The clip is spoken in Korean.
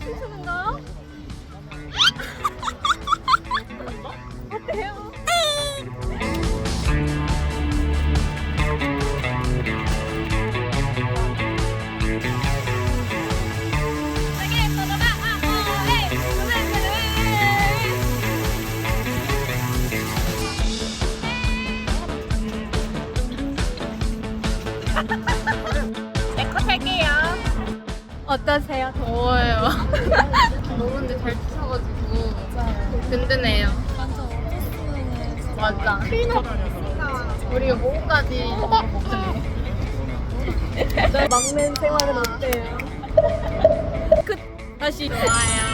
춤추는 거? 어때요? Ha ha! 어떠세요? 더워요. 더운데 잘 치셔가지고 든든해요. 맞아. 우리 목까지 막내 생활은 어때요? 다시 좋아요. 좋아요.